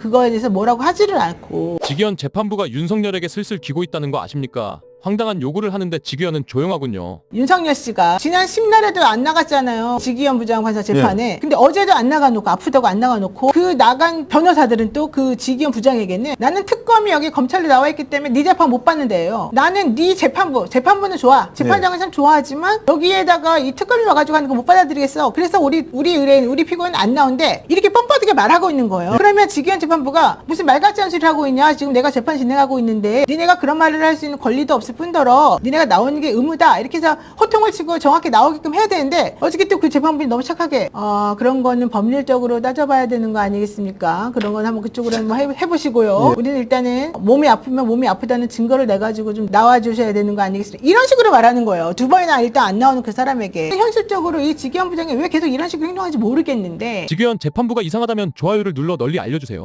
그거에 대해서 뭐라고 하지를 않고 지기현 재판부가 윤석열에게 슬슬 기고 있다는 거 아십니까? 황당한 요구를 하는데 지기현은 조용하군요. 윤석열 씨가 지난 10날에도 안 나갔잖아요. 지기현 부장판사 재판에. 근데 어제도 안 나가놓고 아프다고 안 나가놓고 그 나간 변호사들은 또 그 지기현 부장에게는 나는 특검이 여기 검찰에 나와 있기 때문에 네 재판 못 받는데요. 나는 네 재판부, 재판부는 좋아. 재판장은 참 좋아하지만 여기에다가 이 특검이 와가지고 하는 거 못 받아들이겠어. 그래서 우리 우리 의뢰인, 우리 피고인 안 나온대. 이렇게 뻔뻔하게 말하고 있는 거예요. 그러면 지기현 재판부가 무슨 말 같지 않은 소리를 하고 있냐? 지금 내가 재판 진행하고 있는데 니네가 그런 말을 할 수 있는 권리도 없을 뿐더러 니네가 나오는 게 의무다. 이렇게 해서 호통을 치고 정확히 나오게끔 해야 되는데 어저께 또 그 재판부이 너무 착하게 어 그런 거는 법률적으로 따져봐야 되는 거 아니겠습니까? 그런 건 한번 그쪽으로 한번 해, 해보시고요. 우리는 일단은 몸이 아프면 몸이 아프다는 증거를 내 가지고 좀 나와 주셔야 되는 거 아니겠습니까? 이런 식으로 말하는 거예요. 두 번이나 일단 안 나오는 그 사람에게 현실적으로 이 지기현 부장이 왜 계속 이런 식으로 행동하는지 모르겠는데 지기현 재판부가 이상하다면 좋아요를 눌러 널리 알려주세요.